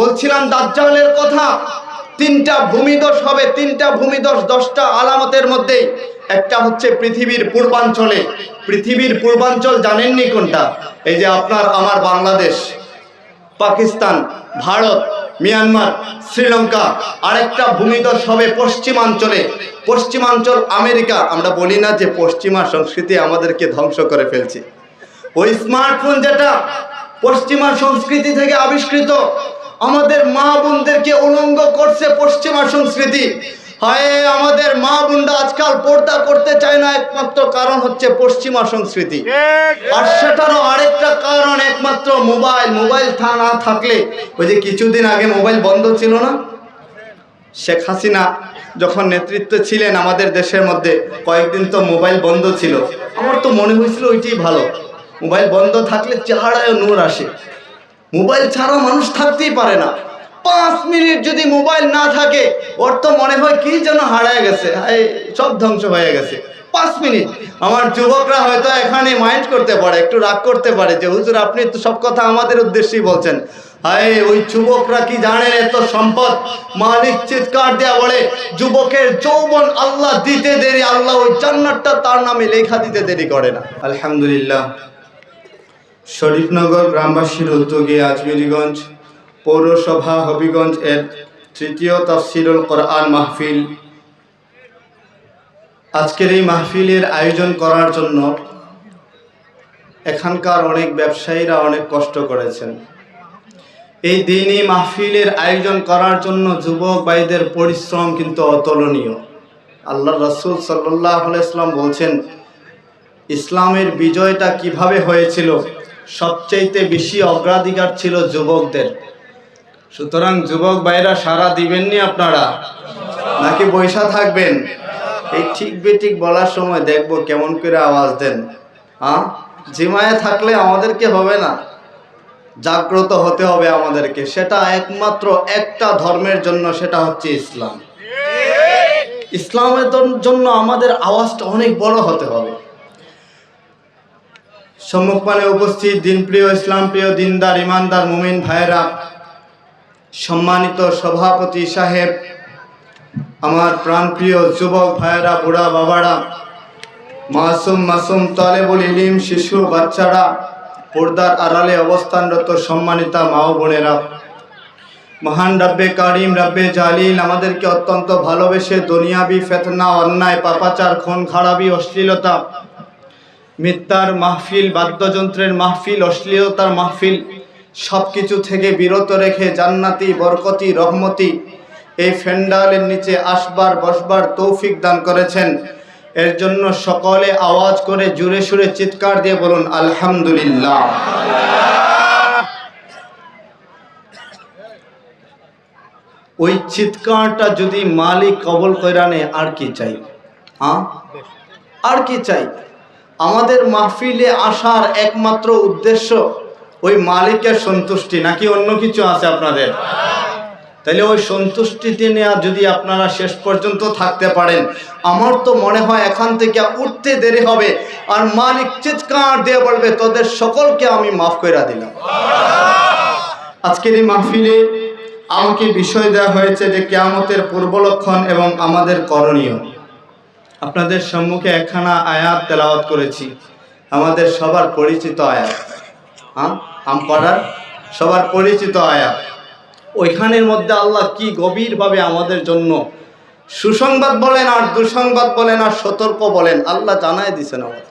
বলছিলাম, দাজ্জালের কথা। তিনটা ভূমিদোষ হবে, তিনটা ভূমিদোষ দশটা আলামতের মধ্যে। একটা হচ্ছে পৃথিবীর পূর্বাঞ্চলে। পৃথিবীর পূর্বাঞ্চল জানেননি কোনটা? এই যে আপনার, আমার বাংলাদেশ, পাকিস্তান, ভারত, মিয়ানমার, শ্রীলঙ্কা। আরেকটা ভূমিদশ হবে পশ্চিমাঞ্চলে। পশ্চিমাঞ্চল আমেরিকা। আমরা বলি না যে পশ্চিমা সংস্কৃতি আমাদেরকে ধ্বংস করে ফেলছে। ওই স্মার্টফোন যেটা পশ্চিমা সংস্কৃতি থেকে আবিষ্কৃত আমাদের মা বোনদেরকে উলঙ্গ করছে পশ্চিমা সংস্কৃতি হয়, আমাদের মা বোনরা আজকাল পর্দা করতে চায় না, একমাত্র কারণ হচ্ছে পশ্চিমা সংস্কৃতি আর সেটারও আরেকটা কারণ, একমাত্র মোবাইল। মোবাইল না থাকলে, ওই যে কিছুদিন আগে মোবাইল বন্ধ ছিল না? শেখ হাসিনা যখন নেতৃত্ব ছিলেন আমাদের দেশের মধ্যে, কয়েকদিন তো মোবাইল বন্ধ ছিল। আমার তো মনে হয়েছিল ওইটাই ভালো। মোবাইল বন্ধ থাকলে চেহারায় নূর আসে। মোবাইল ছাড়া মানুষ থাকতেই পারে না। পাঁচ মিনিট যদি মোবাইল না থাকে, ওর তো মনে হয় কি যেন হারায় গেছে। সব ধ্বংস হয়ে গেছে। পাঁচ মিনিট। আমার যুবকরা হয়তো এখানে মাইন্ড করতে পারে, একটু রাগ করতে পারে যে, হুজুর, আপনি তো সব কথা আমাদের উদ্দেশ্যেই বলছেন। হায়, ওই যুবকরা কি জানে এত সম্পদ? মালিক চিৎকার দেয়া বলে, যুবকের যৌবন আল্লাহ দিতে দেরি, আল্লাহ ওই জান্নাতটা তার নামে লেখা দিতে দেরি করে না। আলহামদুলিল্লাহ। শরীফনগর গ্রামবাসীর উদ্যোগে আজমিরিগঞ্জ পৌরসভা হবিগঞ্জ এর তৃতীয় তাফসিরুল কোরআন মাহফিল। আজকের এই মাহফিলের আয়োজন করার জন্য এখানকার অনেক ব্যবসায়ীরা অনেক কষ্ট করেছেন। এই দিনই মাহফিলের আয়োজন করার জন্য যুবক ভাইদের পরিশ্রম কিন্তু অতুলনীয়। আল্লাহ রসুল সাল্লাহ ইসলাম বলছেন, ইসলামের বিজয়টা কীভাবে হয়েছিল সবচাইতে বেশি অগ্রাধিকার ছিল যুবকদের। সুতরাং যুবক ভাইরা সারা দিবেননি আপনারা? নাকি বৈশা থাকবেন? এই ঠিক বেঠিক বলার সময় দেখব কেমন করে আওয়াজ দেন। হ্যাঁ জিমায় থাকলে আমাদেরকে হবে না। জাগ্রত হতে হবে আমাদেরকে। সেটা একমাত্র একটা ধর্মের জন্য, সেটা হচ্ছে ইসলাম। ইসলামের জন্য আমাদের আওয়াজটা অনেক বড় হতে হবে। সম্মুখপানে উপস্থিত দিনপ্রিয় ইসলাম প্রিয় দিনদার, ইমানদার, মুমিন ভাইরা সম্মানিত সভাপতি সাহেব, আমার প্রাণপ্রিয় যুবক ভাইয়েরা, বুড়া বাবারা, মাসুম মাসুম তলে তালেবুল ইলিম, শিশু, বাচ্চারা, পর্দার আড়ালে অবস্থানরত সম্মানিতা মা বোনেরা, মহান রাব্বে কারিম, রাব্বে জালিল, আমাদেরকে অত্যন্ত ভালোবেসে দুনিয়াবি ফেতনা, অন্যায়, পাপাচার, খুন, খারাপি, অশ্লীলতা মিথ্যার মাহফিল, বাদ্যযন্ত্রের মাহফিল, অশ্লীলতার মাহফিল সব কিছু থেকে বিরত রেখে জান্নাতি, বরকতি, রহমতি এই ফেন্ডালের নিচে আসবার, বসবার তৌফিক দান করেছেন। এর জন্য সকলে আওয়াজ করে জুড়ে সুরে চিৎকার দিয়ে বলুন, আলহামদুলিল্লাহ। ওই চিৎকারটা যদি মালিক কবল কইরা নেয়, আর কি চাই? হ্যাঁ? আর কি চাই? আমাদের মাহফিলে আসার একমাত্র উদ্দেশ্য ওই মালিকের সন্তুষ্টি, নাকি অন্য কিছু আছে আপনাদের? তাহলে ওই সন্তুষ্টিতে নেওয়া যদি আপনারা শেষ পর্যন্ত থাকতে পারেন, আমার তো মনে হয় এখান থেকে উঠতে দেরি হবে, আর মালিক চিৎকার দিয়ে বলবে, তোদের সকলকে আমি মাফ করে দিলাম। আজকের এই মাহফিলে আমাকে বিষয় দেওয়া হয়েছে যে, কেয়ামতের পূর্বলক্ষণ এবং আমাদের করণীয়। আপনাদের সম্মুখে একখানা আয়াত তেলাওয়াত করেছি। আমাদের সবার পরিচিত আয়াত। হ্যাঁ আমপাড়ার সবার পরিচিত আয়াত। ওইখানের মধ্যে আল্লাহ কি গভীরভাবে আমাদের জন্য সুসংবাদ বলেন আর দুঃসংবাদ বলেন আর সতর্ক বলেন, আল্লাহ জানাই দিছেন আমাদের।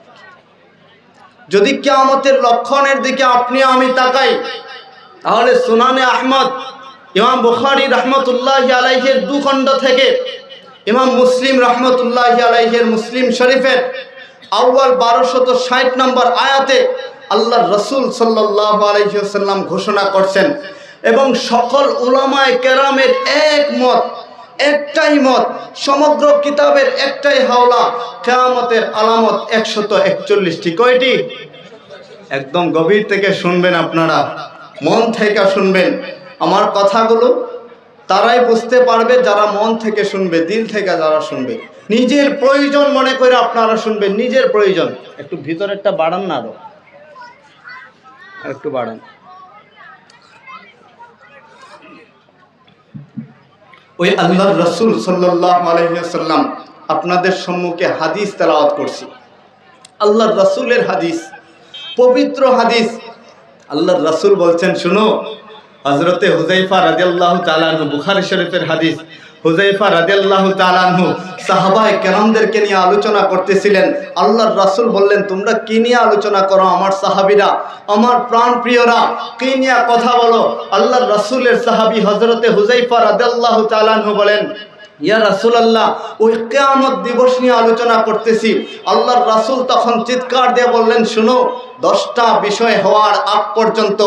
যদি কেয়ামতের লক্ষণের দিকে আপনি আমি তাকাই, তাহলে সুনানে আহমদ, ইমাম বুখারি রহমতুল্লাহ আলাইহের দুখণ্ড থেকে ইমাম মুসলিম রহমতুল্লাহ আলাইহের মুসলিম শরীফের আউ্বাল বারোশত ষাট নম্বর আয়াতে আল্লাহ রসুল সাল্লাহ আলহিহাল্লাম ঘোষণা করছেন, এবং সকল উলামায় কেরামের এক মত, একটাই মত, সমগ্র কিতাবের একটাই হাওলা, কেয়ামতের আলামত একশত একচল্লিশটি। কয়টি? একদম গভীর থেকে শুনবেন আপনারা, মন থেকে শুনবেন। আমার কথাগুলো তারাই বুঝতে পারবে যারা মন থেকে শুনবে, দিল থেকে যারা শুনবে। নিজের প্রয়োজন মনে করে আপনারা শুনবেন, নিজের প্রয়োজন। একটু ভিতরেরটা বাড়ান না আরও। একটু বাড়ান। ওই আল্লাহর রসুল সাল্লাহ আলহিহাল্লাম আপনাদের সম্মুখে হাদিস তেলাওয়াত করছি। আল্লাহর রসুলের হাদিস, পবিত্র হাদিস। আল্লাহর রসুল বলছেন, শুনো হজরতে হুজাইফা রাজিয়াল্লাহ তালানহু বুখারি শরীফের হাদিস। হুজাইফা রাজিয়াল্লাহ তালানহু সাহাবায় কেরামদেরকে নিয়ে আলোচনা করতেছিলেন। আল্লাহর রাসূল বললেন, তোমরা কি নিয়ে আলোচনা করো আমার সাহাবিরা? আমার প্রাণ প্রিয়রা, কি নিয়ে কথা বলো? আল্লাহর রাসূলের সাহাবী হজরতে হুজাইফা রাজিয়াল্লাহ তালানহু বলেন ইয়া রাসুল আল্লাহ ওই কিয়ামত দিবস নিয়ে আলোচনা করতেছি। আল্লাহর রাসূল তখন চিৎকার দিয়ে বললেন, শুনো, দশটা বিষয় হওয়ার আগ পর্যন্ত,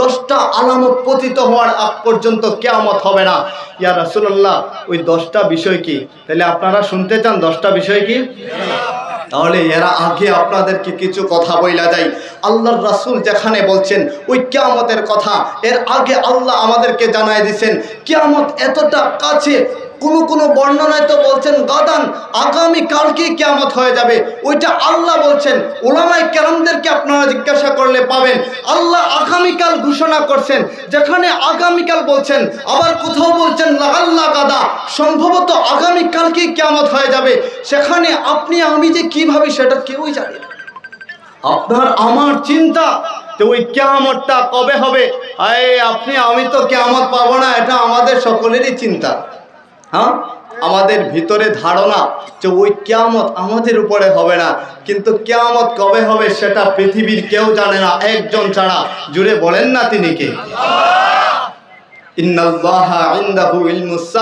দশটা আলামত পতিত হওয়ার আগ পর্যন্ত কেয়ামত হবে না। ইয়া রাসূলুল্লাহ, ওই দশটা বিষয় কি? তাহলে আপনারা শুনতে চান দশটা বিষয় কি? তাহলে এরা আগে আপনাদেরকে কিছু কথা বইলা যায় আল্লাহর রাসূল যেখানে বলছেন, ওই কেয়ামতের কথা, এর আগে আল্লাহ আমাদেরকে জানায় দিছেন, কেয়ামত এতটা কাছে কোনো কোনো বর্ণনায় তো বলছেন, গাদান, আগামী কালকে কিয়ামত হয়ে যাবে। ওইটা আল্লাহ বলছেন। ওলামাই কেরামদেরকে আপনারা জিজ্ঞাসা করলে পাবেন। আল্লাহ আগামীকাল ঘোষণা করছেন, যেখানে আগামীকাল বলছেন, আবার কোথাও বলছেন আল্লাহ গাদা সম্ভবত আগামী কালকে কিয়ামত হয়ে যাবে। সেখানে আপনি, আমি যে কি ভাবি সেটা কেউই জানে না। আপনার আমার চিন্তা যে ওই কেয়ামতটা কবে হবে? আরে আপনি, আমি তো কেয়ামত পাবো না, এটা আমাদের সকলেরই চিন্তা। হ্যাঁ? আমাদের ভিতরে ধারণা যে ওই কেয়ামত আমাদের উপরে হবে না। কিন্তু কেয়ামত কবে হবে সেটা পৃথিবীর কেউ জানে না, একজন ছাড়া। জুড়ে বলেন না তিনি কে? ইলমুস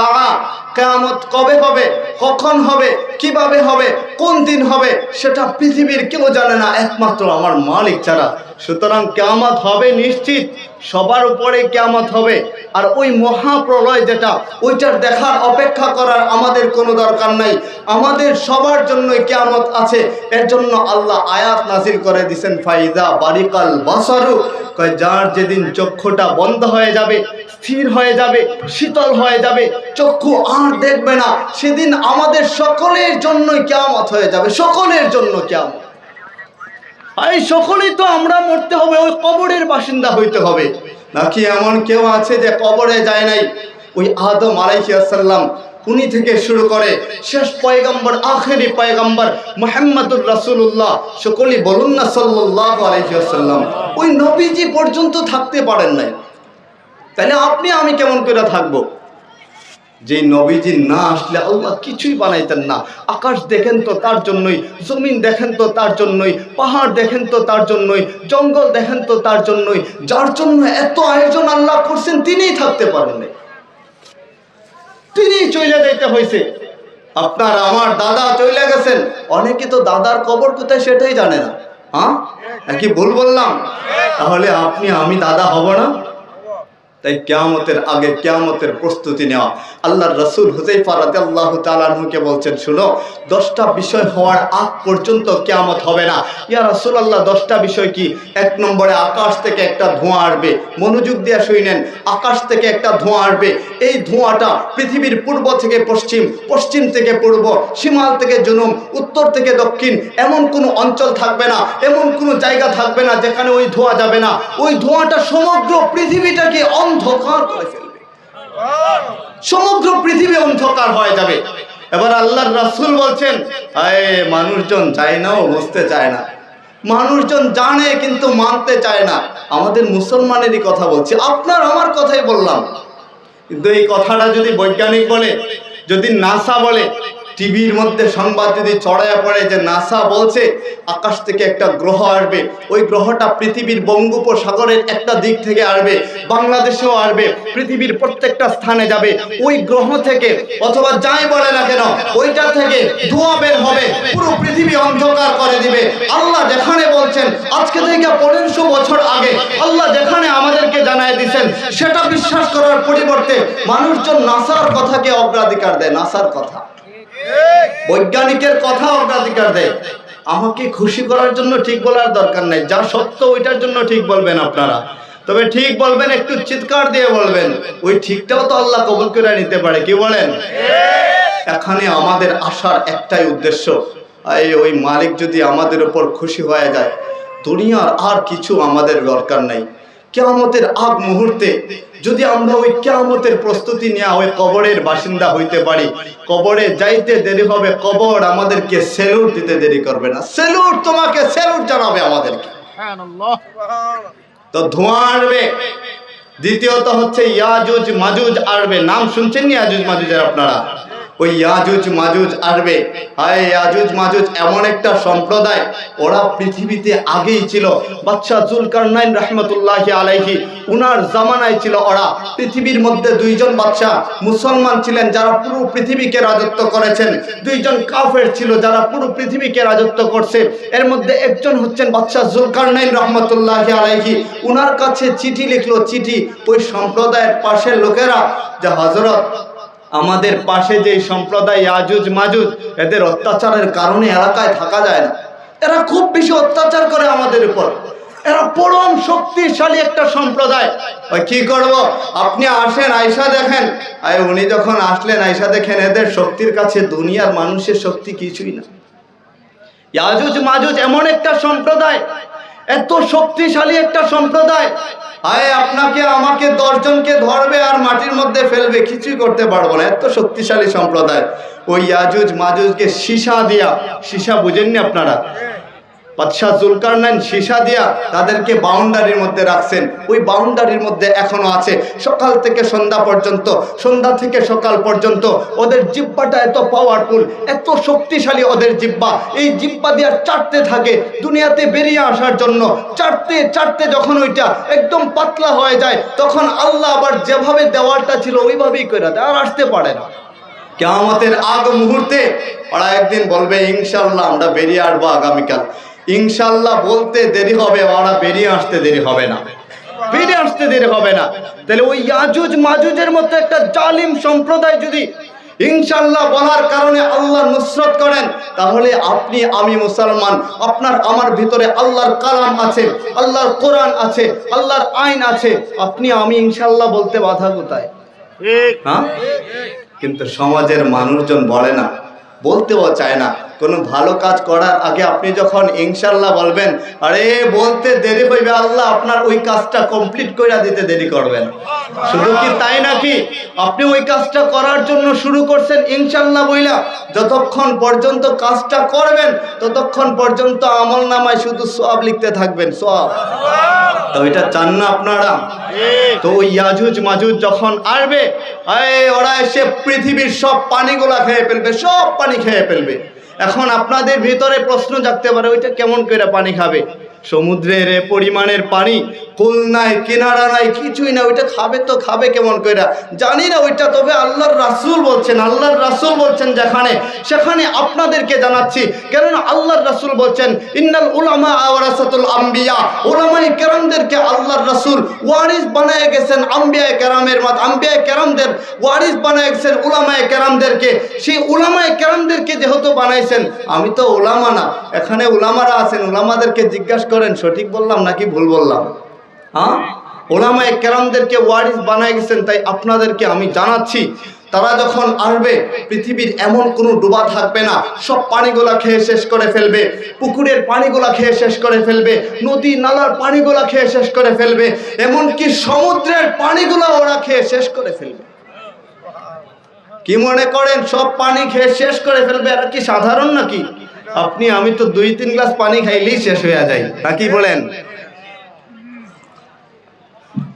কবে হবে? কখন হবে? কীভাবে হবে? কোন দিন হবে? সেটা পৃথিবীর কেউ জানে না, একমাত্র আমার মালিক ছাড়া। সুতরাং কেয়ামত হবে নিশ্চিত। সবার উপরে কেয়ামত হবে। আর ওই মহাপ্রলয় যেটা, ওইটার দেখার, অপেক্ষা করার আমাদের কোনো দরকার নাই। আমাদের সবার জন্যই কেয়ামত আছে, এর জন্য আল্লাহ আয়াত নাজিল করে দিছেন ফাইদা বারিকাল বাসারু যার যেদিন চক্ষুটা বন্ধ হয়ে যাবে, স্থির হয়ে যাবে, শীতল হয়ে যাবে, চক্ষু আর দেখবে না, সেদিন আমাদের সকলের জন্যই কেয়ামত হয়ে যাবে, সকলের জন্য কেয়ামত। এই সকলেই তো আমরা মরতে হবে, ওই কবরের বাসিন্দা হইতে হবে। নাকি এমন কেউ আছে যে কবরে যায় নাই? ওই আদম আলাইহিয়াসাল্লাম উনি থেকে শুরু করে শেষ পয়গম্বর, আখেরি পয়গম্বর মোহাম্মদুর রাসূলুল্লাহ, সকলেই বলুন না সাল্লাল্লাহু আলাইহিয়াসাল্লাম ওই নবীজি পর্যন্ত থাকতে পারেন নাই। তাহলে আপনি, আমি কেমন করে থাকব? যে নবীজি না আসলে আল্লাহ কিছুই বানাইতেন না। আকাশ দেখেন তো তার জন্যই, জমিন দেখেন তো তার জন্যই, পাহাড় দেখেন তো তার জন্যই, জঙ্গল দেখেন তো তার জন্যই, যার জন্য এত আয়োজন আল্লাহ করছেন, তিনিই থাকতে পারেন তিনিই চলে যাইতে হয়েছে আপনার আমার দাদা চলে গেছেন। অনেকে তো দাদার কবর কোথায় সেটাই জানে না। হ্যাঁ? কি ভুল বললাম। তাহলে আপনি, আমি দাদা হব না? তাই কেয়ামতের আগে কেয়ামতের প্রস্তুতি নেওয়া। আল্লাহর রসুল হুজাইফা রাতে আল্লাহ তালুকে বলছেন, শুনো, দশটা বিষয় হওয়ার আগ পর্যন্ত কেয়ামত হবে না। ইয়া রসুল আল্লাহ দশটা বিষয় কি? এক নম্বরে আকাশ থেকে একটা ধোঁয়া আসবে। মনোযোগ দিয়ে শুনেন আকাশ থেকে একটা ধোঁয়া আসবে। এই ধোঁয়াটা পৃথিবীর পূর্ব থেকে পশ্চিম পশ্চিম থেকে পূর্ব সীমাল থেকে জুনুম, উত্তর থেকে দক্ষিণ। এমন কোনো অঞ্চল থাকবে না, এমন কোনো জায়গা থাকবে না যেখানে ওই ধোঁয়া যাবে না। ওই ধোঁয়াটা সমগ্র পৃথিবীটাকে অন্ধকার করে ফেলবে। সমগ্র পৃথিবী অন্ধকার হয়ে যাবে। এবার আল্লাহর রাসূল বলছেন আয়ে মানুষজন চায় না ও বুঝতে চায় না। মানুষজন জানে কিন্তু মানতে চায় না। আমাদের মুসলমানেরই কথা বলছি। আপনার আমার কথাই বললাম। কিন্তু এই কথাটা যদি বৈজ্ঞানিক বলে, যদি নাসা বলে টিভির মধ্যে সংবাদ যদি চড়াইয়া পড়ে যে নাসা বলছে, আকাশ থেকে একটা গ্রহ আসবে। ওই গ্রহটা পৃথিবীর বঙ্গোপসাগরের একটা দিক থেকে আসবে, বাংলাদেশেও আসবে, পৃথিবীর প্রত্যেকটা স্থানে যাবে। ওই গ্রহ থেকে, অথবা যাই বলে না কেন, ওইটা থেকে ধোঁয়া বের হবে, পুরো পৃথিবী অন্ধকার করে দিবে। আল্লাহ যেখানে বলছেন, আজকে থেকে পনেরোশো বছর আগে, আল্লাহ যেখানে আমাদেরকে জানায় দিচ্ছেন সেটা বিশ্বাস করার পরিবর্তে মানুষজন নাসার কথাকে অগ্রাধিকার দেয়, নাসার কথা। বৈজ্ঞানিকের কথা অগ্রাধিকার দেয়। আমাকে খুশি করার জন্য ঠিক বলার দরকার নাই। যা সত্য ওইটার জন্য ঠিক বলবেন আপনারা। তবে ঠিক বলবেন, একটু চিৎকার দিয়ে বলবেন। ওই ঠিকটাও তো আল্লাহ কবুল করে নিতে পারে, কি বলেন? এখানে আমাদের আসার একটাই উদ্দেশ্য, এই ওই মালিক যদি আমাদের উপর খুশি হয়ে যায়, দুনিয়ার আর কিছু আমাদের দরকার নাই। কেয়ামতের আগ মুহূর্তে যদি আমরা ওই কেয়ামতের প্রস্তুতি নিয়ে ওই কবরের বাসিন্দা হইতে পারি কবরে যাইতে দেরি হবে কবর আমাদেরকে সেলুট দিতে দেরি করবে না। সেলুট তোমাকে সেলুট জানাবে আমাদেরকে। তো ধোঁয়া আসবে দ্বিতীয়ত হচ্ছে ইয়াজুজ মাজুজ আসবে নাম শুনছেন ইয়াজুজ মাজুজের আপনারা? ওই ইয়াজুজ মাজুজ আসবে হায় ইয়াজুজ মাজুজ, এমন একটা সম্প্রদায় ওরা পৃথিবীতে আগেই ছিল। বাদশাহ জুলকারনাইন রহমতুল্লাহি আলাইহি, উনার জামানায় ছিল ওরা। পৃথিবীর মধ্যে দুইজন বাদশাহ মুসলমান ছিলেন যারা পুরো পৃথিবীকে রাজত্ব করেছেন। দুইজন কাফের ছিল যারা পুরো পৃথিবীকে রাজত্ব করছে। এর মধ্যে একজন হচ্ছেন বাচ্চা বাদশাহ জুলকারনাইন রহমতুল্লাহি আলাইহি। উনার কাছে চিঠি লিখলো, চিঠি, ওই সম্প্রদায়ের পাশের লোকেরা, যে হজরত আমাদের পাশে যে সম্প্রদায় ইয়াজুজ মাজুজ, এদের অত্যাচারের কারণে এলাকায় থাকা যায় না। এরা খুব বেশি অত্যাচার করে আমাদের উপর। এরা পরম শক্তিশালী একটা সম্প্রদায়। ওই কি করব? আপনি আসেন আয়সা দেখেন। আয়, উনি যখন আসলেন আয়সা দেখেন এদের শক্তির কাছে দুনিয়ার মানুষের শক্তি কিছুই না। ইয়াজুজ মাজুজ এমন একটা সম্প্রদায়, এত শক্তিশালী একটা সম্প্রদায় আয় আপনাকে, আমাকে দশজনকে ধরবে আর মাটির মধ্যে ফেলবে, কিছুই করতে পারব না। এত শক্তিশালী সম্প্রদায়। ওই ইয়াজুজ, মাজুজকে সীসা দিয়া, সীসা বুঝেননি আপনারা? বাদশাহ জুলকারনাইন সীসা দিয়া তাদেরকে বাউন্ডারির মধ্যে রাখছেন। ওই বাউন্ডারির মধ্যে এখনও আছে। সকাল থেকে সন্ধ্যা পর্যন্ত, সন্ধ্যা থেকে সকাল পর্যন্ত ওদের জিব্বাটা এত পাওয়ারফুল এত শক্তিশালী ওদের জিব্বা এই জিব্বা দিয়া চাটতে থাকে দুনিয়াতে বেরিয়ে আসার জন্য। চাটতে চাটতে যখন ওইটা একদম পাতলা হয়ে যায়, তখন আল্লাহ আবার যেভাবে দেওয়ালটা ছিল ওইভাবেই করে দেয়। আর আসতে পারে না। কেয়ামতের আগ মুহূর্তে ওরা একদিন বলবে ইনশাল্লাহ আমরা বেরিয়ে আসব আগামীকাল। ইনশাল্লাহ বলতে দেরি হবে ওরা বেরিয়ে আসতে দেরি হবে না। বেরিয়ে আসতে দেরি হবে না। তাহলে ওই ইয়াজুজ মাজুজের মতো একটা জালিম সম্প্রদায় যদি ইনশাল্লাহ বলার কারণে আল্লাহ নুসরত করেন তাহলে আপনি আমি মুসলমান আপনার আমার ভিতরে আল্লাহর কালাম আছে আল্লাহর কোরআন আছে আল্লাহর আইন আছে আপনি আমি ইনশাল্লাহ বলতে বাধা কোথায়? হ্যাঁ? কিন্তু সমাজের মানুষজন বলে না বলতেও চায় না। কোনো ভালো কাজ করার আগে আপনি যখন ইনশাল্লাহ বলবেন, আরে বলতে দেরি হইবে আল্লাহ, আপনার ওই কাজটা কমপ্লিট করে দিতে দেরি করবেন। শুধু কি তাই নাকি? আপনি ওই কাজটা করার জন্য শুরু করছেন ইনশাল্লাহ বইলা। যতক্ষণ পর্যন্ত কাজটা করবেন, ততক্ষণ পর্যন্ত আমল নামায় শুধু সব লিখতে থাকবেন সব তো এটা চান না আপনারা? তো ওই ইয়াজুজ মাজুজ যখন আসবে ওরা এসে পৃথিবীর সব পানিগুলা খেয়ে ফেলবে, সব পানি খেয়ে ফেলবে। এখন আপনাদের ভিতরে প্রশ্ন জাগতে পারে, ওইটা কেমন করে পানি খাবে? সমুদ্রের পরিমাণের পানি কুল নাই, কিনারা নাই, কিছুই না ওইটা খাবে তো খাবে কেমন করে জানি না ওইটা, তবে আল্লাহর রাসুল বলছেন, আল্লাহর রাসূল বলছেন যেখানে, সেখানে আপনাদেরকে জানাচ্ছি, কেননা আল্লাহর রাসুল বলছেন, ইন্নাল উলামা আওরাসাতুল আম্বিয়া। উলামায়ে কেরামদেরকে আল্লাহর রাসূল ওয়ারিস বানায় গেছেন আম্বিয়া কেরামের মাত আম্বিয়া কেরামদের ওয়ারিস বানায় গেছেন উলামায় কেরামদেরকে। সেই উলামায় কেরামদেরকে যেহেতু বানাইছেন, আমি তো উলামা না, এখানে উলামারা আছেন, উলামাদেরকে জিজ্ঞাসা করেন, সঠিক বললাম নাকি ভুল বললাম? হ্যাঁ? ওলামায় কেরামদেরকে ওয়ারিস বানায় গেছেন, তাই আপনাদেরকে আমি জানাচ্ছি, তারা যখন আসবে, পৃথিবীর এমন কোনো ডোবা থাকবে না, সব পানিগুলা খেয়ে শেষ করে ফেলবে, পুকুরের পানিগুলা খেয়ে শেষ করে ফেলবে, নদী নালার পানিগুলা খেয়ে শেষ করে ফেলবে, এমনকি সমুদ্রের পানিগুলা ওরা খেয়ে শেষ করে ফেলবে। কি মনে করেন, সব পানি খেয়ে শেষ করে ফেলবে, এরা কি সাধারণ নাকি? আপনি, আমি তো দুই, তিন গ্লাস পানি খাইলেই শেষ হয়ে যাই নাকি বলেন?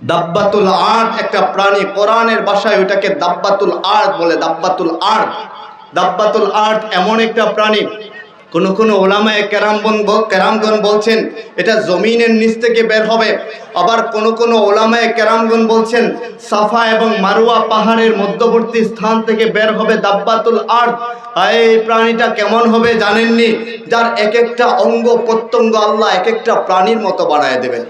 দাব্বাতুল আর্ট একটা প্রাণী কোরআনের ভাষায় ওইটাকে দাব্বাতুল আর্ট বলে, দাব্বাতুল আর্ট দাব্বাতুল আর্ট এমন একটা প্রাণী কোন কোন ওলামায় কেরামগণ বল- কেরামগণ বলছেন এটা জমিনের নিচ থেকে বের হবে। আবার কোন কোন ওলামায় কেরামগণ বলছেন সাফা এবং মারুয়া পাহাড়ের মধ্যবর্তী স্থান থেকে বের হবে দাব্বাতুল আর্ট আর এই প্রাণীটা কেমন হবে জানেননি? যার এক একটা অঙ্গ প্রত্যঙ্গ আল্লাহ এক একটা প্রাণীর মতো বানায় দেবেন।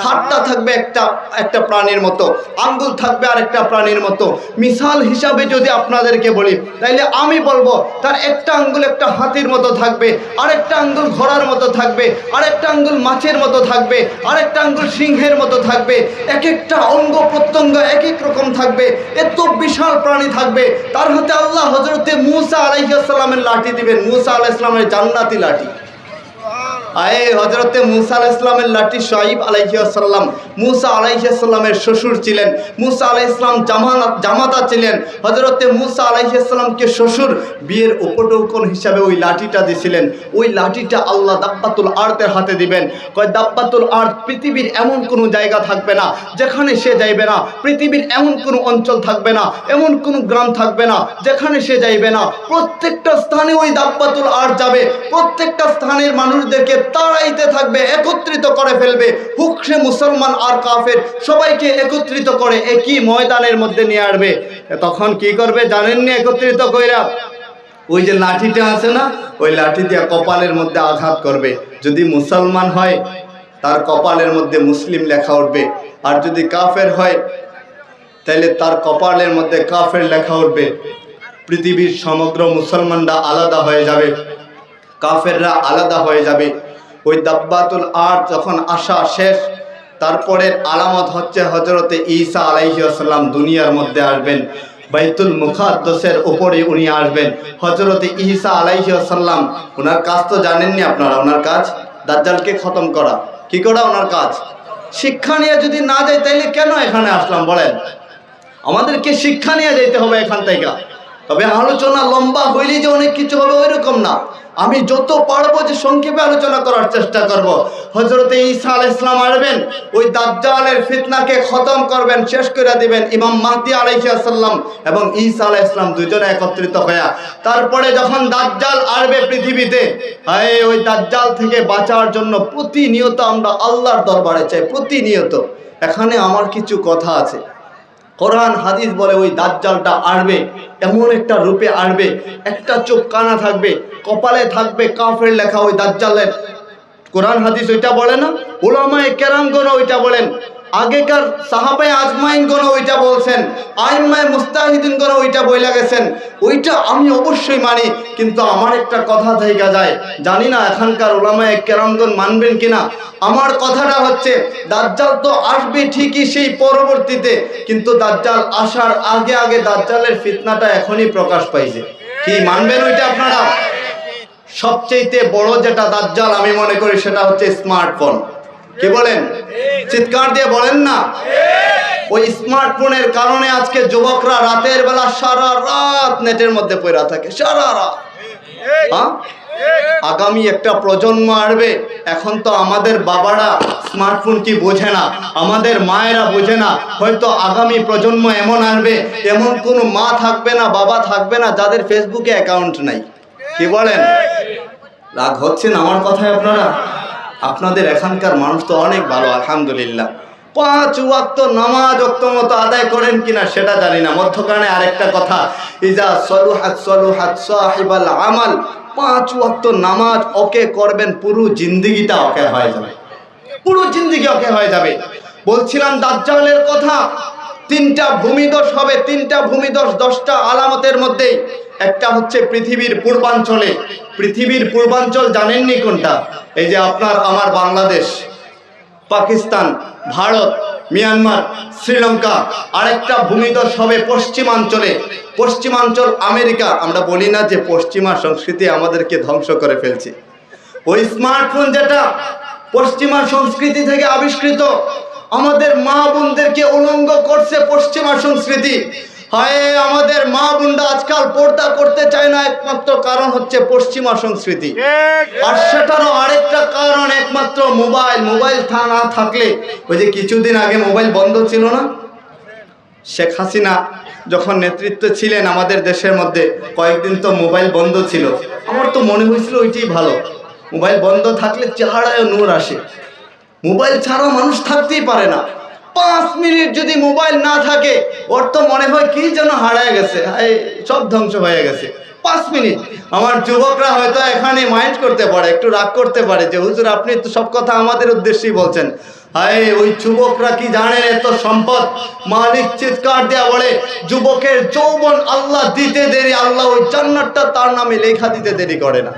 হাতটা থাকবে একটা একটা প্রাণীর মতো। আঙ্গুল থাকবে আর একটা প্রাণীর মতো। মিসাল হিসাবে যদি আপনাদেরকে বলি তাইলে আমি বলব তার একটা আঙ্গুল একটা হাতির মতো থাকবে, আরেকটা আঙ্গুল ঘোড়ার মতো থাকবে, আরেকটা আঙ্গুল মাছের মতো থাকবে, আরেকটা আঙ্গুল সিংহের মতো থাকবে এক একটা অঙ্গ প্রত্যঙ্গ এক এক রকম থাকবে, এত বিশাল প্রাণী থাকবে। তার হাতে আল্লাহ হজরতে মুসা আলাইসাল্লামের লাঠি দিবেন, মুসা আলাইসলামের জান্নাতি লাঠি। আয়ে হজরতে মুসা আলাহ ইসলামের লাঠি সাহিব আলাইসাল্লাম মুসা আলাইসাল্লামের শ্বশুর ছিলেন। মুসা আলাহ ইসলাম জামানা জামাতা ছিলেন। হজরতে মুসা আলাইসাল্লামকে শ্বশুর বিয়ের উপটৌকন হিসাবে ওই লাঠিটা দিয়েছিলেন ওই লাঠিটা আল্লাহ দাব্বাতুল আর্তের হাতে দিবেন। কয় দাব্বাতুল আর্ত পৃথিবীর এমন কোনো জায়গা থাকবে না, যেখানে সে যাইবে না। পৃথিবীর এমন কোনো অঞ্চল থাকবে না, এমন কোনো গ্রাম থাকবে না, যেখানে সে যাইবে না। প্রত্যেকটা স্থানে ওই দাব্বাতুল আর্ট যাবে। প্রত্যেকটা স্থানের মানুষদেরকে তাড়াইতে থাকবে, একত্রিত করে ফেলবে। হুক, সে মুসলমান আর কাফের, সবাইকে একত্রিত করে একই ময়দানের মধ্যে নিয়ে আসবে। তখন কি করবে জানেননি একত্রিত কইরা? ওই যে লাঠিটা আছে না, ওই লাঠি দিয়ে কপালের মধ্যে আঘাত করবে। যদি মুসলমান হয়, তার কপালের মধ্যে মুসলিম লেখা উঠবে। আর যদি কাফের হয় তাহলে তার কপালের মধ্যে কাফের লেখা উঠবে। পৃথিবীর সমগ্র মুসলমানরা আলাদা হয়ে যাবে। কাফেররা আলাদা হয়ে যাবে। ওই দাব্বাতুল আর যখন আসা শেষ, তারপরের আলামত হচ্ছে হজরতে ঈসা আলাইসাল্লাম দুনিয়ার মধ্যে আসবেন। বাইতুল মুখাদ্দসের ওপরে উনি আসবেন। হজরতে ঈসা আলাইসাল্লাম ওনার কাজ তো জানেননি আপনারা ওনার কাজ? দাজ্জালকে খতম করা। কি করা ওনার কাজ? শিক্ষা নিয়ে যদি না যাই তাইলে কেন এখানে আসলাম বলেন? আমাদেরকে শিক্ষা নিয়ে যেতে হবে এখান থেকে। তবে আলোচনা লম্বা হইলেই যে অনেক কিছু হবে ওই রকম না। আমি যত পারব যে সংক্ষেপে আলোচনা করার চেষ্টা করব। হজরতে ঈসা আল ইসলাম আসবেন, ওই দাজ্জালের ফিতনাকে খতম করবেন, শেষ করে দিবেন ইমাম মাহদি আলাইসাল্লাম এবং ঈসা আলাহ ইসলাম দুজনে একত্রিত হইয়া। তারপরে যখন দাজ্জাল আসবে পৃথিবীতে, হায়, ওই দাজ্জাল থেকে বাঁচার জন্য প্রতিনিয়ত আমরা আল্লাহর দরবারে চাই, প্রতিনিয়ত। এখানে আমার কিছু কথা আছে। কোরআন, হাদিস বলে ওই দাজ্জালটা আসবে এমন একটা রূপে আসবে একটা চোখ কানা থাকবে, কপালে থাকবে কাফের লেখা ওই দাজ্জালের। কোরআন, হাদিস ওইটা বলে না ওলামায়ে কেরামগণ ওইটা বলেন। আগেকার সাহাবাই আজমাইনগণ ওইটা বলছেন, আইমায় মুস্তাহিদিনগণ ওইটা বইলা গেছেন। ওইটা আমি অবশ্যই মানি, কিন্তু আমার একটা কথা থেকে যায়। জানি না এখানকার ওলামায় কেরামগণ মানবেন কিনা। আমার কথাটা হচ্ছে, দাজ্জাল তো আসবে ঠিকই সেই পরবর্তীতে, কিন্তু দাজ্জাল আসার আগে আগে দাজ্জালের ফিতনাটা এখনই প্রকাশ পাইছে। কি, মানবেন ওইটা আপনারা? সবচেয়ে বড় যেটা দাজ্জাল আমি মনে করি সেটা হচ্ছে স্মার্টফোন। কি বলেন? চিৎকার দিয়ে বলেন না। ওই স্মার্টফোনের কারণে আজকে যুবকরা রাতের বেলা সারা রাত নেটের মধ্যে পড়া থাকে, সারা রাত। হ্যাঁ? আগামী একটা প্রজন্ম আসবে, এখন তো আমাদের বাবারা স্মার্টফোন কি বোঝে না, আমাদের মায়েরা বোঝে না, হয়তো আগামী প্রজন্ম এমন আসবে, এমন কোনো মা থাকবে না, বাবা থাকবে না, যাদের ফেসবুকে অ্যাকাউন্ট নাই। কি বলেন? রাগ হচ্ছেন আমার কথায় আপনারা? আপনাদের এখানকার মানুষ তো অনেক ভালো, আলহামদুলিল্লাহ। পাঁচ ওয়াক্ত নামাজ ওক্ত মতো আদায় করেন কিনা সেটা জানি না। মধ্যখানে আরেকটা কথা, ইজা সলু হাত সলু হাত সাহিবাল আমাল। পাঁচ ওয়াক্ত নামাজ ওকে করবেন, পুরো জিন্দিগিটা ওকে হয়ে যাবে। পুরো জিন্দিগি ওকে হয়ে যাবে। বলছিলাম দাজ্জালের কথা, তিনটা ভূমিদোষ হবে, তিনটা ভূমিদোষ দশটা আলামতের মধ্যেই। একটা হচ্ছে পৃথিবীর পূর্বাঞ্চলে। পৃথিবীর পূর্বাঞ্চল জানেননি কোনটা? এই যে আপনার, আমার বাংলাদেশ, পাকিস্তান, ভারত, মিয়ানমার, শ্রীলঙ্কা, আরেকটা ভূমিদশ হবে পশ্চিমাঞ্চলে। পশ্চিমাঞ্চল আমেরিকা, আমরা বলি না যে পশ্চিমা সংস্কৃতি আমাদেরকে ধ্বংস করে ফেলছে। ওই স্মার্টফোন যেটা পশ্চিমা সংস্কৃতি থেকে আবিষ্কৃত, আমাদের মা বোনদেরকে উলঙ্গ করছে পশ্চিমা সংস্কৃতি। হায় আমাদের মা বোনরা আজকাল পর্দা করতে চায় না একমাত্র কারণ হচ্ছে পশ্চিমা সংস্কৃতি। আর সেটারও আরেকটা কারণ একমাত্র মোবাইল মোবাইল থা- না থাকলে ওই যে কিছুদিন আগে মোবাইল বন্ধ ছিল না? শেখ হাসিনা যখন নেতৃত্ব ছিলেন আমাদের দেশের মধ্যে কয়েকদিন তো মোবাইল বন্ধ ছিল। আমার তো মনে হয়েছিল ওইটাই ভালো। মোবাইল বন্ধ থাকলে চেহারায় নূর আসে। মোবাইল ছাড়া মানুষ থাকতেই পারে না। পাঁচ মিনিট যদি মোবাইল না থাকে, ওর তো মনে হয় কি যেন হারায় গেছে। সব ধ্বংস হয়ে গেছে। পাঁচ মিনিট। আমার যুবকরা হয়তো এখানে মাইন্ড করতে পারে, একটু রাগ করতে পারে যে, হুজুর, আপনি তো সব কথা আমাদের উদ্দেশ্যেই বলছেন। হায়, ওই যুবকরা কি জানেন এত সম্পদ? মালিক চিৎকার দেয়া বলে, যুবকের যৌবন আল্লাহ দিতে দেরি, আল্লাহ ওই জান্নাতটা তার নামে লেখা দিতে দেরি করে না।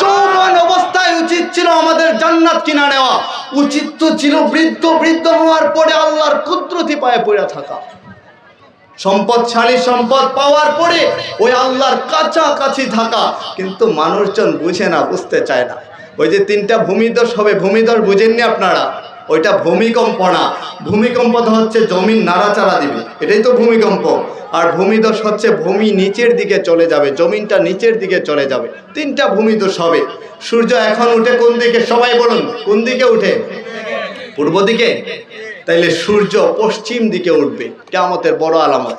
যৌবন অবস্থায় উচিত ছিল আমাদের জান্নাত কিনা নেওয়া। উচিত তো ছিল বৃদ্ধ বৃদ্ধ হওয়ার পরে আল্লাহর পায়ে পড়ে থাকা। সম্পদশালী সম্পদ পাওয়ার পরে ওই আল্লাহর কাছাকাছি থাকা। কিন্তু মানুষজন বুঝে না, বুঝতে চায় না। ওই যে তিনটা ভূমিদশ হবে ভূমিদশ বুঝেননি আপনারা? ওইটা ভূমিকম্প না। ভূমিকম্প তো হচ্ছে জমিন নাড়াচাড়া দিবে। এটাই তো ভূমিকম্প। আর ভূমিদোষ হচ্ছে ভূমি নিচের দিকে চলে যাবে, জমিনটা নিচের দিকে চলে যাবে। তিনটা ভূমিদোষ হবে। সূর্য এখন উঠে কোন দিকে? সবাই বলুন, কোন দিকে উঠে? পূর্ব দিকে? তাইলে সূর্য পশ্চিম দিকে উঠবে কেমতের বড় আলামত।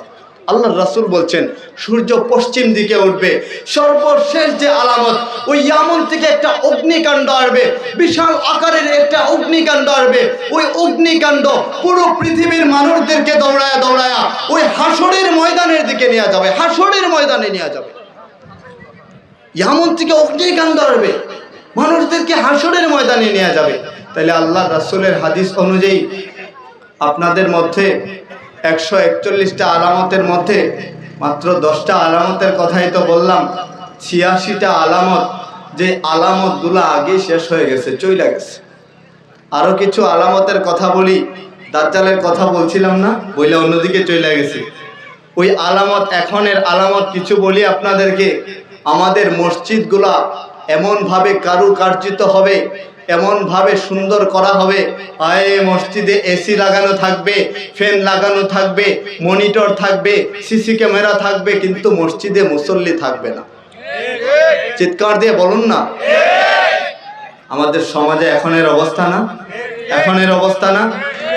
আল্লাহ রাসুল বলছেন, সূর্য পশ্চিম দিকে উঠবে। সর্বশেষ যে আলামত, ওই ইয়ামন থেকে একটা অগ্নিকাণ্ড আসবে। বিশাল আকারের একটা অগ্নিকাণ্ড আসবে। ওই অগ্নিকাণ্ড পুরো পৃথিবীর মানুষদেরকে দৌড়ায়া দৌড়ায়া ওই হাসরের ময়দানের দিকে নিয়ে যাবে। হাসরের ময়দানে নিয়ে যাবে। ইয়ামন থেকে অগ্নিকাণ্ড আসবে। মানুষদেরকে হাসরের ময়দানে নিয়ে যাবে। তাহলে আল্লাহ রাসুলের হাদিস অনুযায়ী আপনাদের মধ্যে একশো একচল্লিশটা আলামতের মধ্যে মাত্র দশটা আলামতের কথাই তো বললাম। ছিয়াশিটা আলামত যে আলামতগুলো আগেই শেষ হয়ে গেছে, চইলা গেছে। আরও কিছু আলামতের কথা বলি, দাজ্জালের কথা বলছিলাম না, বইলে অন্যদিকে চলে গেছে। ওই আলামত এখনের আলামত কিছু বলি আপনাদেরকে, আমাদের মসজিদগুলা এমনভাবে কারুকার্যিত হবে এমনভাবে সুন্দর করা হবে। আয়ে মসজিদে এসি লাগানো থাকবে, ফ্যান লাগানো থাকবে, মনিটর থাকবে, সিসি ক্যামেরা থাকবে, কিন্তু মসজিদে মুসল্লি থাকবে না। চিৎকার দিয়ে বলুন না। আমাদের সমাজে এখনের অবস্থা না? এখনের অবস্থা না?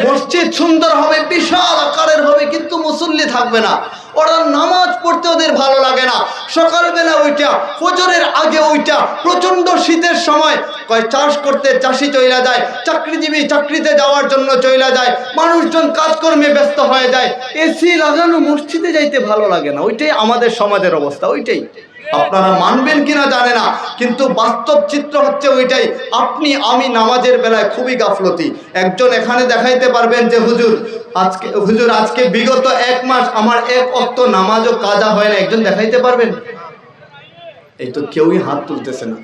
মসজিদ সুন্দর হবে, বিশাল আকারের হবে, কিন্তু মুসল্লি থাকবে না। ওরা নামাজ পড়তে ওদের ভালো লাগে না। সকালবেলা ওইটা ফজরের আগে ওইটা প্রচণ্ড শীতের সময় কয়, চাষ করতে চাষি চইলা যায়, চাকরিজীবী চাকরিতে যাওয়ার জন্য চইলা যায়, মানুষজন কাজকর্মে ব্যস্ত হয়ে যায়। এসি লাগানো মসজিদে যাইতে ভালো লাগে না। ওইটাই আমাদের সমাজের অবস্থা, ওইটাই। আপনারা মানবেন কিনা জানে না, কিন্তু বাস্তব চিত্র হচ্ছে ওইটাই। আপনি, আমি নামাজের বেলায় খুবই গাফলতি। একজন এখানে দেখাইতে পারবেন যে, হুজুর, আজকে হুজুর, আজকে বিগত এক মাস আমার এক অক্ত নামাজও কাজা হয় না। একজন দেখাইতে পারবেন? এই তো কেউই হাত তুলতেছে না।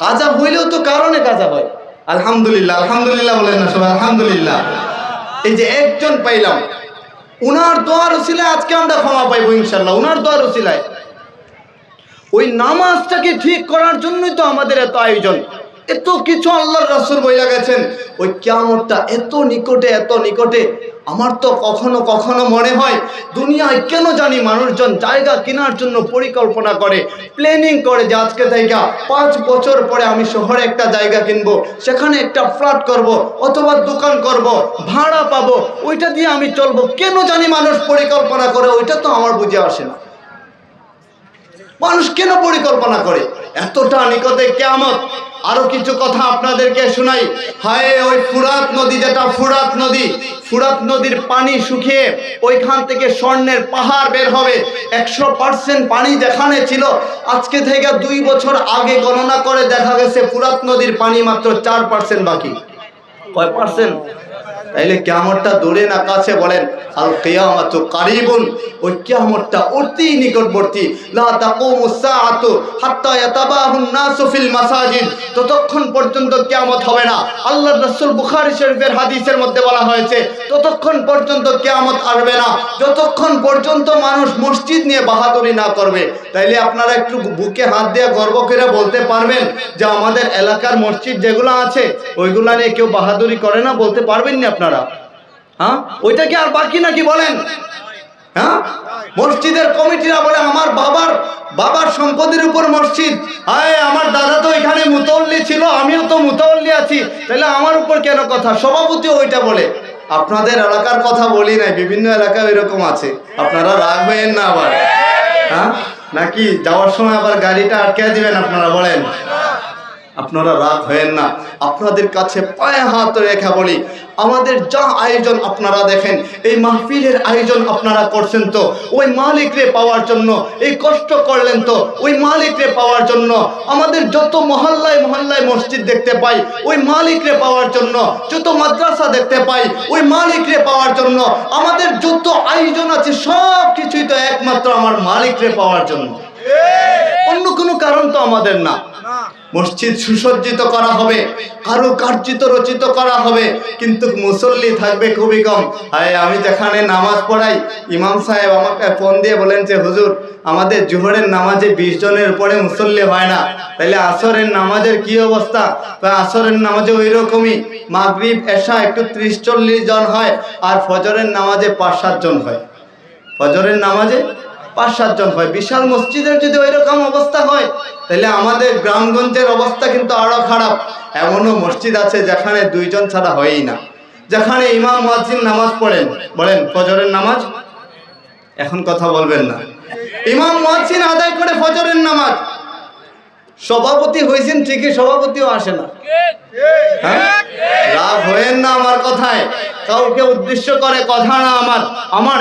কাজা হইলেও তো কারণে কাজা হয়। আলহামদুলিল্লাহ আলহামদুলিল্লাহ বলেন না সবাই, আলহামদুলিল্লাহ। এই যে একজন পাইলাম, উনার দোয়ার ওসিলায় আজকে আমরা ক্ষমা পাইবো ইনশাল্লাহ উনার দোয়ার ওসিলায় ওই নামাজটাকে ঠিক করার জন্যই তো আমাদের এত আয়োজন। এত কিছু আল্লাহর রাসূল বইলা গেছেন। ওই কেমনটা এত নিকটে এত নিকটে। আমার তো কখনো কখনো মনে হয়, দুনিয়ায় কেন জানি মানুষজন জায়গা কেনার জন্য পরিকল্পনা করে প্ল্যানিং করে যে আজকে জায়গা পাঁচ বছর পরে আমি শহরে একটা জায়গা কিনবো, সেখানে একটা ফ্ল্যাট করব, অথবা দোকান করব, ভাড়া পাবো, ওইটা দিয়ে আমি চলবো। কেন জানি মানুষ পরিকল্পনা করে, ওইটা তো আমার বুঝে আসে না। মানুষ কেন পরিকল্পনা করে? এতটা নিকটে কেমত আরও কিছু কথা আপনাদেরকে শোনাই। হায়, ওই ফুরাত নদী যেটা, ফুরাত নদী। ফুরাত নদীর পানি শুকিয়ে ওইখান থেকে স্বর্ণের পাহাড় বের হবে। একশো পার্সেন্ট পানি যেখানে ছিল, আজকে থেকে দুই বছর আগে গণনা করে দেখা গেছে, ফুরাত নদীর পানি মাত্র চার পার্সেন্ট বাকি। কয় পার্সেন্ট তাইলে কেমনটা দূরে না কাছে বলেন, আল কিয়ামাত কারিবুন ওই কিয়ামতটা অতি নিকটবর্তী। লা তাকুমু সাআতু হাত্তা ইয়াতাবাহুন নাসু ফিল মাসাজিদ ততক্ষণ পর্যন্ত কিয়ামত হবে না। আল্লাহর রাসূল বুখারী শরীফের হাদিসের মধ্যে বলা হয়েছে, ততক্ষণ পর্যন্ত কিয়ামত আসবে না। যতক্ষণ পর্যন্ত মানুষ মসজিদ নিয়ে বাহাদুরি না করবে তাইলে আপনারা একটু বুকে হাত দিয়ে গর্ব করে বলতে পারবেন যে আমাদের এলাকার মসজিদ যেগুলো আছে, ওইগুলা নিয়ে কেউ বাহাদুরি করে না, বলতে পারবেন না আপনারা? হ্যাঁ? ওইটা কি আর বাকি নাকি বলেন? হ্যাঁ? মসজিদের কমিটিরা বলে, আমার বাবার বাবার সম্পদের উপর মসজিদ। আয়, আমার দাদা তো এখানে মুতল্লি ছিল, আমিও তো মুতল্লি আছি। তাহলে আমার উপর কেন কথা? সভাপতি ওইটা বলে। আপনাদের এলাকার কথা বলি নাই, বিভিন্ন এলাকায় এরকম আছে। আপনারা হয়েন না আবার। হ্যাঁ? নাকি যাওয়ার সময় আবার গাড়িটা আটকে দিবেন আপনারা, বলেন? আপনারা রাগ হয়েন না। আপনাদের কাছে পায়ে হাত রেখা বলি, আমাদের যা আয়োজন আপনারা দেখেন, এই মাহফিলের আয়োজন আপনারা করছেন তো। ওই মালিকরে পাওয়ার জন্য, এই কষ্ট করলেন তো। ওই মালিকরে পাওয়ার জন্য, আমাদের যত মহল্লায় মহল্লায় মসজিদ দেখতে পাই, ওই মালিকরে পাওয়ার জন্য, যত মাদ্রাসা দেখতে পাই, ওই মালিকরে পাওয়ার জন্য, আমাদের যত আয়োজন আছে সব কিছুই তো একমাত্র আমার মালিকরে পাওয়ার জন্য। অন্য কোনো কারণ তো আমাদের না। মসজিদ সুসজ্জিত করা হবে কারও কার্যিত রচিত করা হবে কিন্তু মুসল্লি থাকবে খুবই কম। আরে আমি যেখানে নামাজ পড়াই ইমাম সাহেব আমাকে ফোন দিয়ে বলেন যে হুজুর আমাদের জোহরের নামাজে বিশ জনের উপরে মুসল্লি হয় না। তাহলে আসরের নামাজের কি অবস্থা? আসরের নামাজে ওই রকমই মাগরিব এশা একটু ত্রিশ চল্লিশ জন হয় আর ফজরের নামাজে পাঁচ সাত জন হয়। ফজরের নামাজে পাঁচ সাতজন হয়। বিশাল মসজিদের যদি ওই রকম অবস্থা হয়, তাহলে আমাদের গ্রামগঞ্জের অবস্থা কিন্তু আরও খারাপ। এমনও মসজিদ আছে যেখানে দুইজন ছাড়া হয়ই না। যেখানে ইমাম, মুয়াজ্জিন নামাজ পড়েন। বলেন, ফজরের নামাজ? এখন কথা বলবেন না। ইমাম, মুয়াজ্জিন আদায় করে ফজরের নামাজ। সভাপতি হয়েছেন ঠিকই, সভাপতিও আসে না? রাগ হয়েন না আমার কথায়। কাউকে উদ্দেশ্য করে কথা না আমার। আমার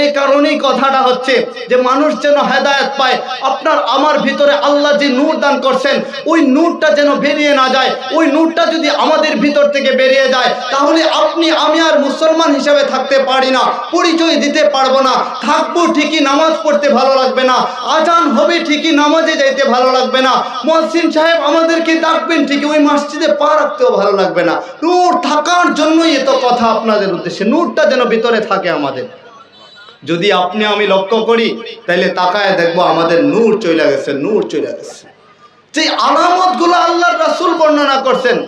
এই কারণেই কথাটা হচ্ছে যে মানুষ যেন হেদায়েত পায়, আপনার আমার ভিতরে আল্লাহ যে নূর দান করছেন, ওই নূরটা যেন বেরিয়ে না যায়। ওই নূরটা যদি আমাদের ভিতর থেকে বেরিয়ে যায়, তাহলে আপনি, আমি আর মুসলমান হিসেবে থাকতে পারি না, পরিচয় দিতে পারব না। থাকব ঠিকই, নামাজ পড়তে ভালো লাগবে না। আজান হবে ঠিকই, নামাজে যাইতে ভালো লাগবে না। মহসিন সাহেব আমাদেরকে ডাকবেন ঠিকই, ওই মসজিদে পা রাখতেও ভালো লাগবে না। নূর থাকার জন্যই এত কথা আপনাদের উদ্দেশ্যে। নূরটা যেন ভিতরে থাকে আমাদের। যদি আপনি আমি লক্ষ্য করি তাহলে তাকায় দেখব আমাদের নূর চলে গেছে, নূর চলে গেছে। যে আলামতগুলো আল্লাহর রাসূল বর্ণনা করছেন,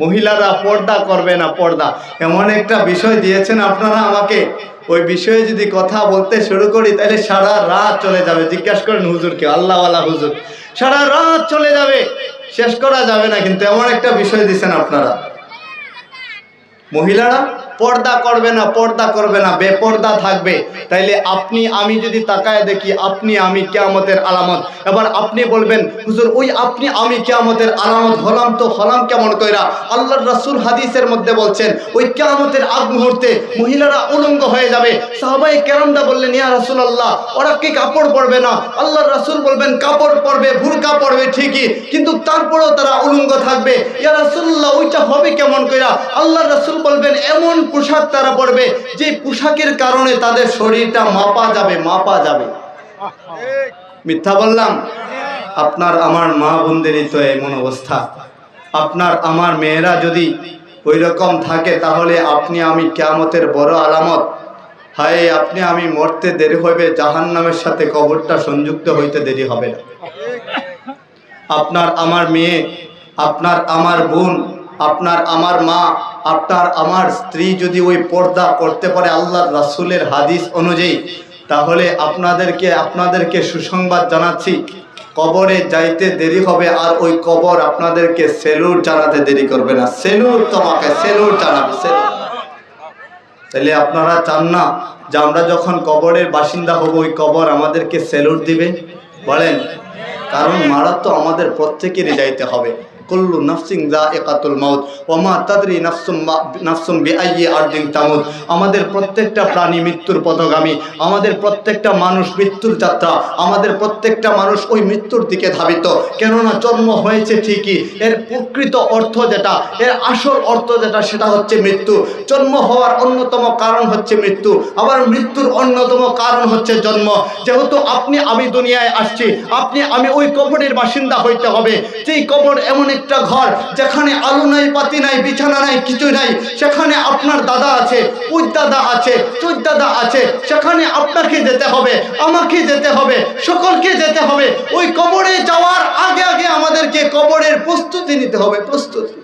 মহিলারা পর্দা করবে না পর্দা। এমন একটা বিষয় দিয়েছেন আপনারা আমাকে। ওই বিষয়ে যদি কথা বলতে শুরু করি তাহলে সারা রাত চলে যাবে। জিজ্ঞাসা করেন হুজুরকে আল্লাহওয়ালা হুজুর। সারা রাত চলে যাবে। শেষ করা যাবে না কিন্তু এমন একটা বিষয় দিচ্ছেন আপনারা। মহিলারা পর্দা করবে না, পর্দা করবে না, বেপর্দা থাকবে। তাইলে আপনি, আমি যদি তাকায় দেখি, আপনি, আমি কেয়ামতের আলামত। এবার আপনি বলবেন, হুজুর, ওই আপনি, আমি কেয়ামতের আলামত, হলাম তো, হলাম কেমন কইরা? আল্লাহর রাসূল হাদিসের মধ্যে বলছেন, ওই কেয়ামতের আগ মুহূর্তে মহিলারা উলঙ্গ হয়ে যাবে। সাহাবাই কেরামদা বললেন, ইয়া রাসূলুল্লাহ, ওরা কি কাপড় পরবে না? আল্লাহর রাসূল বলবেন, কাপড় পরবে ভুরকা পরবে ঠিকই, কিন্তু তারপরেও তারা উলঙ্গ থাকবে। ইয়া রাসূলুল্লাহ, ওইটা হবে কেমন কইরা? আল্লাহর রাসূল বলবেন, এমন পোশাক তারা পরবে যে পোশাকের কারণে তাদের শরীরটা মাপা যাবে মাপা যাবে। মিথ্যা বললাম? আপনার আমার মা বোনদেরই তো এমন অবস্থা। আপনার আমার মেয়েরা যদি ওই রকম থাকে, তাহলে আপনি আমি কেয়ামতের বড় আলামত। হায়, আপনি আমি মরতে দেরি হবে জাহান নামের সাথে কবরটা সংযুক্ত হইতে দেরি হবে না। আপনার আমার মেয়ে আপনার আমার বোন, আপনার আমার মা, আপনার আমার স্ত্রী যদি ওই পর্দা করতে পারে আল্লাহ রাসূলের হাদিস অনুযায়ী, তাহলে আপনাদেরকে আপনাদেরকে সুসংবাদ জানাচ্ছি, কবরে যাইতে দেরি হবে আর ওই কবর আপনাদেরকে সেলুট জানাতে দেরি করবে না। সেলুট তোমাকে সেলুট জানাবে সেলুট তাহলে আপনারা চান না যে আমরা যখন কবরের বাসিন্দা হব, ওই কবর আমাদেরকে সেলুট দিবে? বলেন। কারণ মারা তো আমাদের প্রত্যেকেরই যাইতে হবে। কুল্লু নাফসিং যা একাতুল মাউত ওমা তাদরি নাফসুম নাফসুম বিআইয়ি আরদিন তামুত। আমাদের প্রত্যেকটা প্রাণী মৃত্যুর পথগামী, আমাদের প্রত্যেকটা মানুষ মৃত্যুর যাত্রা, আমাদের প্রত্যেকটা মানুষ ওই মৃত্যুর দিকে ধাবিত। কেননা জন্ম হয়েছে ঠিকই, এর প্রকৃত অর্থ যেটা, এর আসল অর্থ যেটা, সেটা হচ্ছে মৃত্যু। জন্ম হওয়ার অন্যতম কারণ হচ্ছে মৃত্যু। আবার মৃত্যুর অন্যতম কারণ হচ্ছে জন্ম। যেহেতু আপনি আমি দুনিয়ায় আসছি, আপনি আমি ওই কবরের বাসিন্দা হইতে হবে। যেই কবর এমন একটা ঘর, যেখানে আলো নাই পাতি নাই, বিছানা নাই কিছু নাই, সেখানে আপনার দাদা আছে পুজ দাদা আছে, চুজ দাদা আছে, সেখানে আপনাকে যেতে হবে, আমাকে যেতে হবে, সকলকে যেতে হবে। ওই কবরে যাওয়ার আগে আগে আমাদেরকে কবরের প্রস্তুতি নিতে হবে, প্রস্তুতি।